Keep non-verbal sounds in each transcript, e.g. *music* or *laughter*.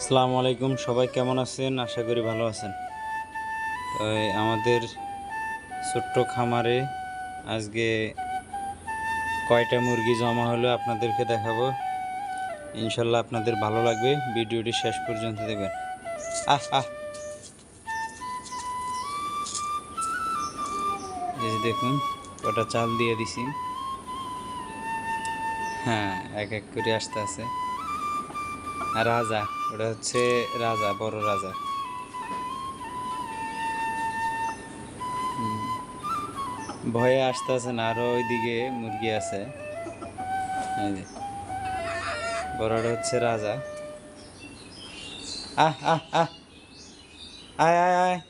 আসসালামু আলাইকুম, সবাই কেমন আছেন? আশা করি ভালো আছেন। তো আমাদের ছোট্ট খামারে আজকে কয়টা মুরগি জমা হলো আপনাদেরকে দেখাবো। ইনশাল্লাহ আপনাদের ভালো লাগবে। ভিডিওটি শেষ পর্যন্ত দেখবেন। আহ আহ। দেখুন ওটা চাল দিয়ে দিছি। হ্যাঁ এক এক করে আসতে আছে। রাজা। ওটা হচ্ছে রাজা, বড় রাজা। ভয়ে আসতেছে না, আরও ওইদিকে মুরগি আছে। বড়টা হচ্ছে রাজা। আহ আহ আহ। আয় আয়। আয়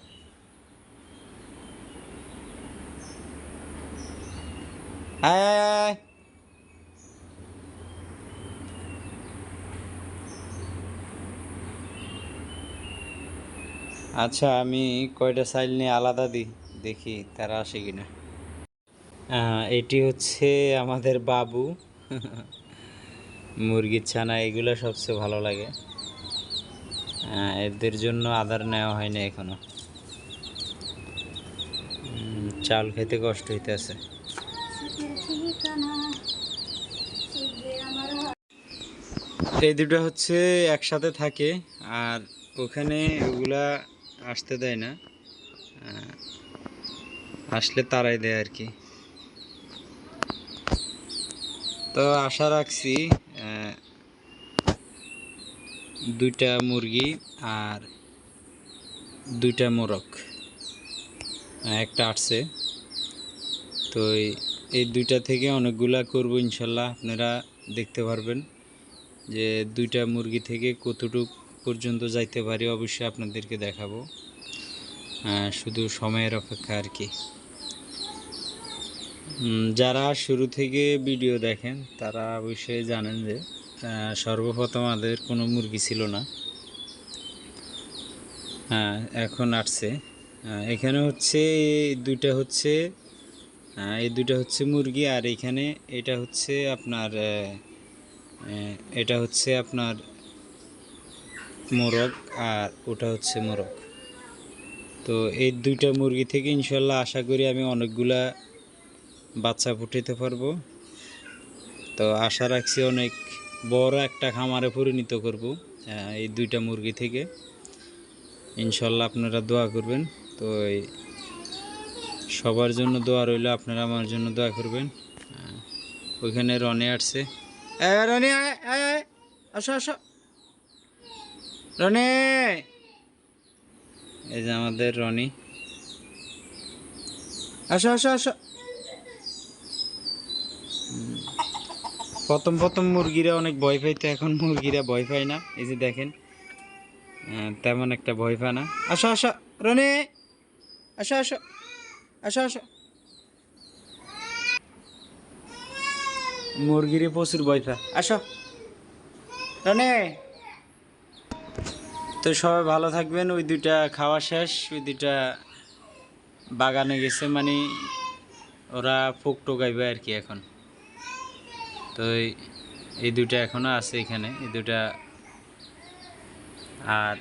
আয় আয় আয়। আচ্ছা আমি কয়টা সাইল নিয়ে আলাদা দিই? দেখি তারা আসে কিনা। এটি হচ্ছে আমাদের বাবু। *laughs* মুরগির ছানা, এগুলো সবচেয়ে ভালো লাগে। এদের জন্য আদার নেওয়া হয়নি এখনও। চাল খেতে কষ্ট হইতেছে। এই দুটো হচ্ছে একসাথে থাকে, আর ওখানে ওগুলা আসতে দেয় না। আসলে তারাই দেয় আর কি। তো আশা রাখছি দুইটা মুরগি আর দুইটা মোরগ একটা আসছে। তো এই- এই দুইটা থেকে অনেকগুলা করব ইনশাল্লাহ। আপনারা দেখতে পারবেন যে দুইটা মুরগি থেকে কতটুক পর্যন্ত যাইতে পারি, অবশ্যই আপনাদেরকে দেখাবো। শুধু সময়ের অপেক্ষা আর কি। যারা শুরু থেকে ভিডিও দেখেন, তারা অবশ্যই জানেন যে সর্বপ্রথম আমাদের কোনো মুরগি ছিল না। হ্যাঁ এখন আসছে। এখানে হচ্ছে দুইটা হচ্ছে এই দুইটা হচ্ছে মুরগি আর এখানে এটা হচ্ছে আপনার এটা হচ্ছে আপনার মোরগ আর ওটা হচ্ছে মোরগ। তো এই দুইটা মুরগি থেকে ইনশাল্লাহ আশা করি আমি অনেকগুলা বাচ্চা ফুটাতে পারব। তো আশা রাখছি অনেক বড় একটা খামারে পরিণত করব এই দুইটা মুরগি থেকে। ইনশাল্লাহ আপনারা দোয়া করবেন। তো এই সবার জন্য দোয়া রইল, আপনারা আমার জন্য দোয়া করবেন। ওইখানে রনে আসছে। রনি আসো আসো। রনি! এই যে আমাদের রনি। আসো আসো আসো। প্রথম প্রথম মুরগিরা অনেক ভয় পাইতো, এখন মুরগিরা ভয় পায় না। এই যে দেখেন তেমন একটা ভয় পায় না। আসো আসো, রনি! আসো আসো আসো আসো। মুরগিরে প্রচুর ভয় পায়। আসো। রনি! তো সবাই ভালো থাকবেন। ওই দুইটা খাওয়া শেষ, ওই দুইটা বাগানে গেছে মানে ওরা ফোক টোকাইবে আর কি এখন। তো এই- এই দুইটা এখনও আছে এখানে, এই দুটা আর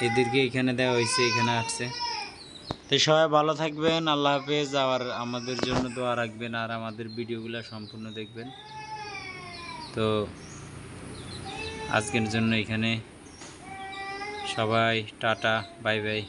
এদেরকে এখানে দেওয়া হয়েছে, এখানে আসছে। তো সবাই ভালো থাকবেন, আল্লাহ হাফেজ। আর আমাদের জন্য দোয়া রাখবেন আর আমাদের ভিডিওগুলো সম্পূর্ণ দেখবেন। তো আজকের জন্য এখানে। সবাই টাটা বাই বাই।